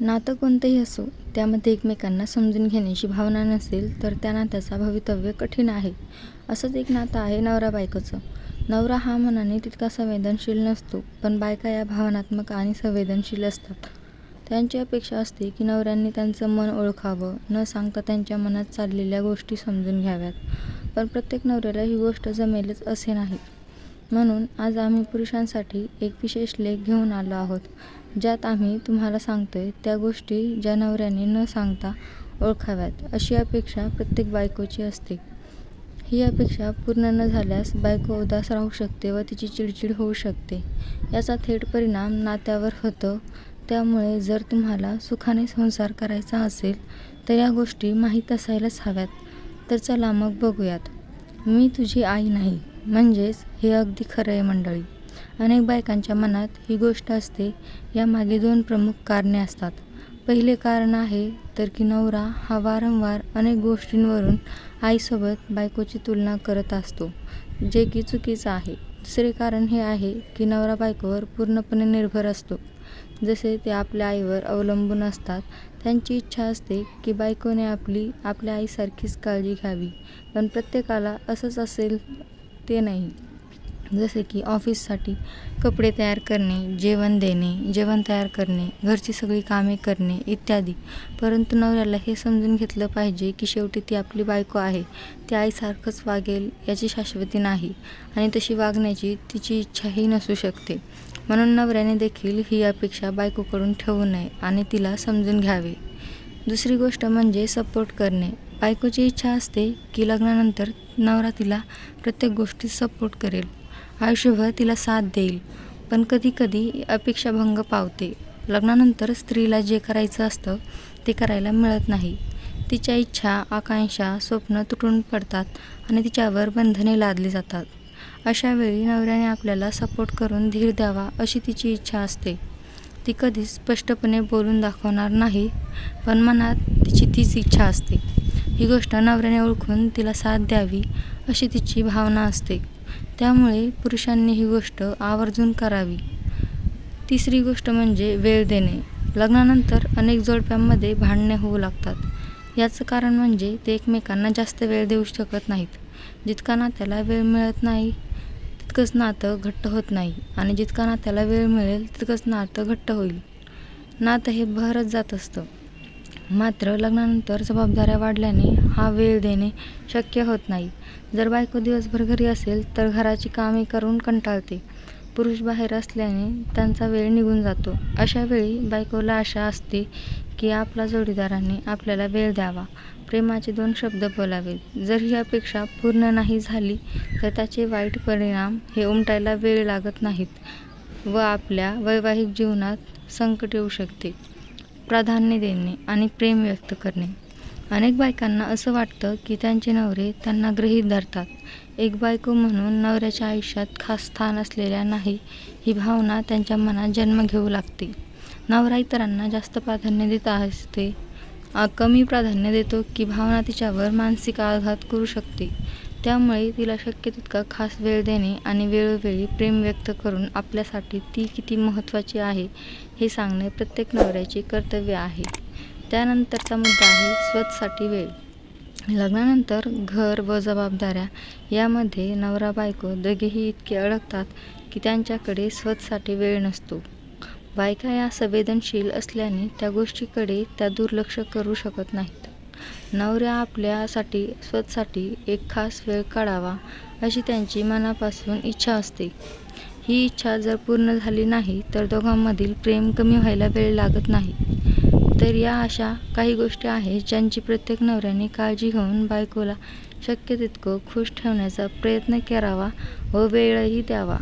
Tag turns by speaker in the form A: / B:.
A: नातं कोणतंही असो त्यामध्ये एकमेकांना समजून घेण्याची भावना नसेल तर त्या नात्याचा भवितव्य कठीण आहे. असंच एक नातं आहे नवरा बायकोचं. नवरा हा मनाने तितका संवेदनशील नसतो पण बायका या भावनात्मक आणि संवेदनशील असतात. त्यांची अपेक्षा असते की नवऱ्यांनी त्यांचं मन ओळखावं न सांगता त्यांच्या मनात चाललेल्या गोष्टी समजून घ्याव्यात. पण प्रत्येक नवऱ्याला ही गोष्ट जमेलच असे नाही. म्हणून आज आम्ही पुरुषांसाठी एक विशेष लेख घेऊन आलो आहोत ज्यात आम्ही तुम्हाला सांगतोय त्या गोष्टी ज्या नवऱ्याने न सांगता ओळखाव्यात अशी अपेक्षा प्रत्येक बायकोची असते. ही अपेक्षा पूर्ण न झाल्यास बायको उदास राहू शकते व तिची चिडचिड होऊ शकते. याचा थेट परिणाम नात्यावर होतो. त्यामुळे जर तुम्हाला सुखाने संसार करायचा असेल तर या गोष्टी माहीत असायलाच हव्यात. तर चला मग बघूयात. मी तुझी आई नाही. म्हणजेच हे अगदी खरं आहे मंडळी. अनेक बायकांच्या मनात ही गोष्ट असते यामागे दोन प्रमुख कारणे असतात. पहिले कारण आहे तर की नवरा हा वारंवार अनेक गोष्टींवरून आईसोबत बायकोची तुलना करत असतो जे की चुकीचं आहे. दुसरे कारण हे आहे की नवरा बायकोवर पूर्णपणे निर्भर असतो. जसे ते आपल्या आईवर अवलंबून असतात त्यांची इच्छा असते की बायकोने आपली आपल्या आईसारखीच काळजी घ्यावी. पण प्रत्येकाला असंच असेल ते नाही. जसे की ऑफिससाठी कपडे तयार करणे जेवण देणे जेवण तयार करणे घरची सगळी कामे करणे इत्यादी. परंतु नवऱ्याला हे समजून घेतलं पाहिजे की शेवटी ती आपली बायको आहे ती आईसारखंच वागेल याची शाश्वती नाही आणि तशी वागण्याची तिची इच्छाही नसू शकते. म्हणून नवऱ्याने देखील ही अपेक्षा बायकोकडून ठेवू नये आणि तिला समजून घ्यावे. दुसरी गोष्ट म्हणजे सपोर्ट करणे. बायकोची इच्छा असते की लग्नानंतर नवरा तिला प्रत्येक गोष्टीत सपोर्ट करेल. आयुष्यभर तिला साथ देईल. पण कधीकधी अपेक्षाभंग पावते. लग्नानंतर स्त्रीला जे करायचं असतं ते करायला मिळत नाही. तिच्या इच्छा आकांक्षा स्वप्न तुटून पडतात आणि तिच्यावर बंधने लादली जातात. अशा वेळी नवऱ्याने आपल्याला सपोर्ट करून धीर द्यावा अशी तिची इच्छा असते. ती कधीच स्पष्टपणे बोलून दाखवणार नाही पण मनात तिची तीच इच्छा असते. ही गोष्ट नवऱ्याने ओळखून तिला साथ द्यावी अशी तिची भावना असते. त्यामुळे पुरुषांनी ही गोष्ट आवर्जून करावी. तिसरी गोष्ट म्हणजे वेळ देणे. लग्नानंतर अनेक जोडप्यांमध्ये भांडणे होऊ लागतात. याचं कारण म्हणजे ते एकमेकांना जास्त वेळ देऊ शकत नाहीत. जितका नात्याला वेळ मिळत नाही तितकंच नातं घट्ट होत नाही आणि जितका नात्याला वेळ मिळेल तितकंच नातं घट्ट होईल. नातं हे बहरत जात असतं. मात्र लग्नानंतर जबाबदाऱ्या वाढल्याने हा वेळ देणे शक्य होत नाही. जर बायको दिवसभर घरी असेल तर घराची कामे करून कंटाळते. पुरुष बाहेर असल्याने त्यांचा वेळ निघून जातो. अशा वेळी बायकोला आशा असते की आपला जोडीदाराने आपल्याला वेळ द्यावा. प्रेमाचे दोन शब्द बोलावेत. जर ही अपेक्षा पूर्ण नाही झाली तर त्याचे वाईट परिणाम हे उमटायला वेळ लागत नाहीत व आपल्या वैवाहिक जीवनात संकट येऊ शकते. प्राधान्य देणे आणि प्रेम व्यक्त करणे. अनेक बायकांना असं वाटतं की त्यांचे नवरे त्यांना गृहीत धरतात. एक बायको म्हणून नवऱ्याच्या आयुष्यात खास स्थान असलेल्या नाही ही भावना त्यांच्या मनात जन्म घेऊ लागते. नवरा इतरांना जास्त प्राधान्य देत असते. कमी प्राधान्य देतो की भावना तिच्यावर मानसिक आघात करू शकते. त्यामुळे तिला शक्य तितका खास वेळ देणे आणि वेळोवेळी प्रेम व्यक्त करून आपल्यासाठी ती किती महत्त्वाची आहे हे सांगणे प्रत्येक नवऱ्याचे कर्तव्य आहे. त्यानंतरचा मुद्दा आहे स्वतःसाठी वेळ. लग्नानंतर घर व जबाबदाऱ्या यामध्ये नवरा बायको दोघेही इतके अडकतात की त्यांच्याकडे स्वतःसाठी वेळ नसतो. बायका या संवेदनशील असल्याने त्या गोष्टीकडे त्या दुर्लक्ष करू शकत नाहीत. नवऱ्या आपल्यासाठी स्वतःसाठी एक खास वेळ काढावा अशी त्यांची मनापासून इच्छा असते. ही इच्छा जर पूर्ण झाली नाही तर दोघांमधील प्रेम कमी व्हायला वेळ लागत नाही. तर या अशा काही गोष्टी आहेत ज्यांची प्रत्येक नवऱ्याने काळजी घेऊन बायकोला शक्य तितकं खुश ठेवण्याचा प्रयत्न करावा व वेळही द्यावा.